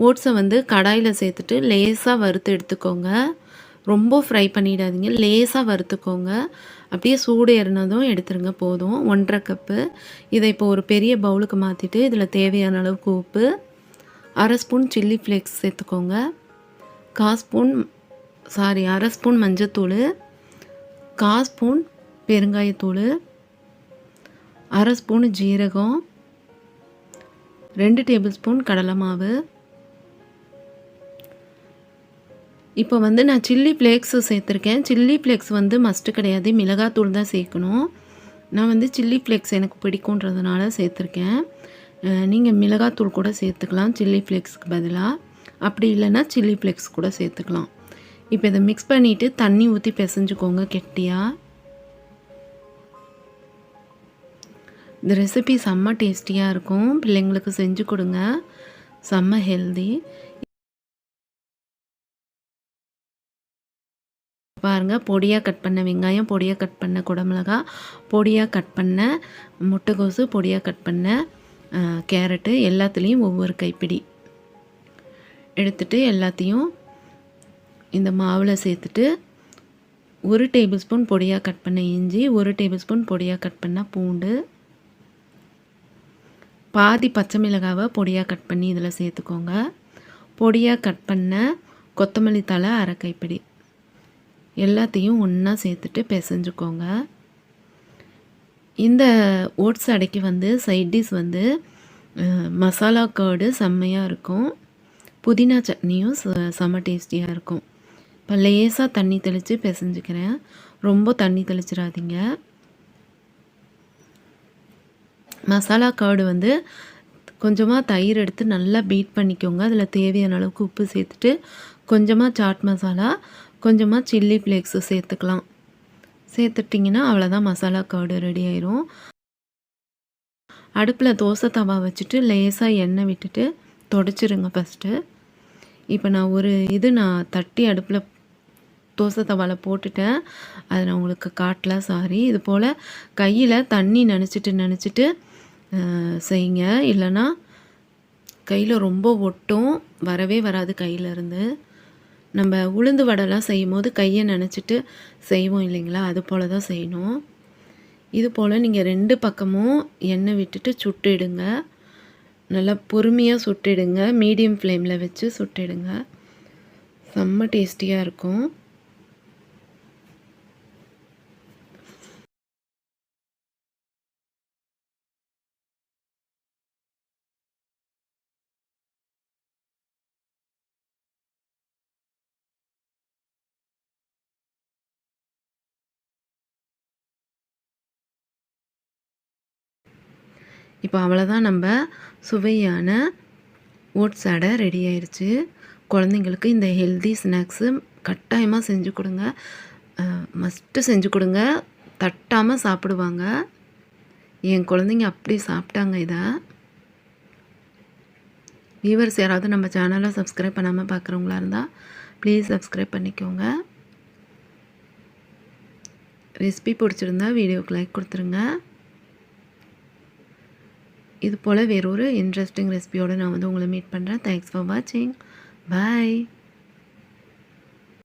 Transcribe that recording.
ஓட்ஸை வந்து கடாயில் சேர்த்துட்டு லேசாக வறுத்து எடுத்துக்கோங்க. ரொம்ப ஃப்ரை பண்ணிடாதீங்க. லேசாக வறுத்துக்கோங்க. அப்படியே சூடு ஏறினதும் எடுத்துருங்க. போதும். ஒன்றரை கப்பு. இதை இப்போ ஒரு பெரிய பவுலுக்கு மாற்றிட்டு இதில் தேவையான அளவுக்கு உப்பு. அரை ஸ்பூன் சில்லி ஃப்ளேக்ஸ் சேர்த்துக்கோங்க. கா ஸ்பூன் சாரி அரை ஸ்பூன் மஞ்சத்தூள். கா ஸ்பூன் பெருங்காயத்தூள். அரை ஸ்பூன் ஜீரகம். ரெண்டு டேபிள் ஸ்பூன் கடலை மாவு. இப்போ வந்து நான் சில்லி ஃப்ளேக்ஸு சேர்த்துருக்கேன். சில்லி ஃப்ளேக்ஸ் வந்து மஸ்ட்டு கிடையாது. மிளகாத்தூள் தான் சேர்க்கணும். நான் வந்து சில்லி ஃப்ளேக்ஸ் எனக்கு பிடிக்குன்றதுனால சேர்த்துருக்கேன். நீங்கள் மிளகாத்தூள் கூட சேர்த்துக்கலாம். சில்லி ஃப்ளேக்ஸ்க்கு பதிலாக அப்படி இல்லைன்னா சில்லி ஃப்ளேக்ஸ் கூட சேர்த்துக்கலாம். இப்போ இதை மிக்ஸ் பண்ணிவிட்டு தண்ணி ஊற்றி பிசைஞ்சுக்கோங்க கெட்டியாக இந்த ரெசிபி செம்ம டேஸ்டியாக இருக்கும். பிள்ளைங்களுக்கு செஞ்சு கொடுங்க. செம்ம ஹெல்தி பாருங்கள் பொடியாக கட் பண்ண வெங்காயம் பொடியாக கட் பண்ண குடமிளகா பொடியாக கட் பண்ண முட்டைகோசு பொடியாக கட் பண்ண கேரட்டு எல்லாத்துலேயும் ஒவ்வொரு கைப்பிடி. எடுத்துட்டு எல்லாத்தையும் இந்த மாவில் சேர்த்துட்டு ஒரு டேபிள் ஸ்பூன் பொடியாக கட் பண்ண இஞ்சி ஒரு டேபிள் ஸ்பூன் பொடியாக கட் பண்ண பூண்டு. பாதி பச்சை மிளகாவை பொடியாக கட் பண்ணி இதில் சேர்த்துக்கோங்க. பொடியாக கட் பண்ண கொத்தமல்லி தலை அரை கைப்பிடி. எல்லாத்தையும் ஒன்றா சேர்த்துட்டு பிசைஞ்சுக்கோங்க. இந்த ஓட்ஸ் அடைக்கு வந்து சைட் டிஷ் வந்து மசாலா கர்டு செம்மையாக இருக்கும். புதினா சட்னியும் செம்ம டேஸ்டியாக இருக்கும். இப்போ லேசாக தண்ணி தெளித்து பிசைஞ்சுக்கிறேன். ரொம்ப தண்ணி தெளிச்சிடாதீங்க. மசாலா கர்டு வந்து கொஞ்சமாக தயிர் எடுத்து நல்லா பீட் பண்ணிக்கோங்க. அதில் தேவையான அளவுக்கு உப்பு சேர்த்துட்டு கொஞ்சமாக சாட் மசாலா கொஞ்சமாக சில்லி ஃப்ளேக்ஸு சேர்த்துக்கலாம். சேர்த்துட்டிங்கன்னா அவ்வளோதான் மசாலா கர்டு ரெடி ஆயிரும். அடுப்பில் தோசை தவா வச்சுட்டு லேசாக எண்ணெய் விட்டுட்டு தொடச்சிருங்க ஃபஸ்ட்டு இப்போ நான் ஒரு இது நான் தட்டி அடுப்பில் தோசை தவாவில் போட்டுட்டேன். அதை நான் உங்களுக்கு காட்டல சாரி இது போல் கையில் தண்ணி நினச்சிட்டு நினச்சிட்டு செய்யுங்க. இல்லைன்னா கையில் ரொம்ப ஒட்டும் வரவே வராது கையிலேருந்து நம்ம உளுந்து வடைலாம் செய்யும் போது கையை நினச்சிட்டு செய்வோம் இல்லைங்களா? அது போல் தான் செய்யணும். இது போல் நீங்கள் ரெண்டு பக்கமும் எண்ணெய் விட்டுட்டு சுட்டுடுங்க. நல்லா பொறுமையாக சுட்டுடுங்க. மீடியம் ஃப்ளேமில் வச்சு சுட்டிடுங்க. செம்ம டேஸ்டியாக இருக்கும். இப்போ அவ்வளோதான் நம்ம சுவையான ஓட்ஸ் அடை ரெடி ஆயிடுச்சு குழந்தைங்களுக்கு இந்த ஹெல்தி ஸ்நாக்ஸு கட்டாயமாக செஞ்சு கொடுங்க. மஸ்ட்டு செஞ்சு கொடுங்க. தட்டாமல் சாப்பிடுவாங்க. என் குழந்தைங்க அப்படி சாப்பிட்டாங்க இதை. வியூவர்ஸ் யாராவது நம்ம சேனலை சப்ஸ்கிரைப் பண்ணாமல் பார்க்குறவங்களா இருந்தால் ப்ளீஸ் சப்ஸ்கிரைப் பண்ணிக்கோங்க. ரெசிபி பிடிச்சிருந்தா வீடியோக்கு லைக் கொடுத்துருங்க. இது போல் வேறொரு இன்ட்ரெஸ்டிங் ரெசிபியோடு நான் வந்து உங்களை மீட் பண்ணுறேன் தேங்க்ஸ் ஃபார் வாட்சிங் பாய்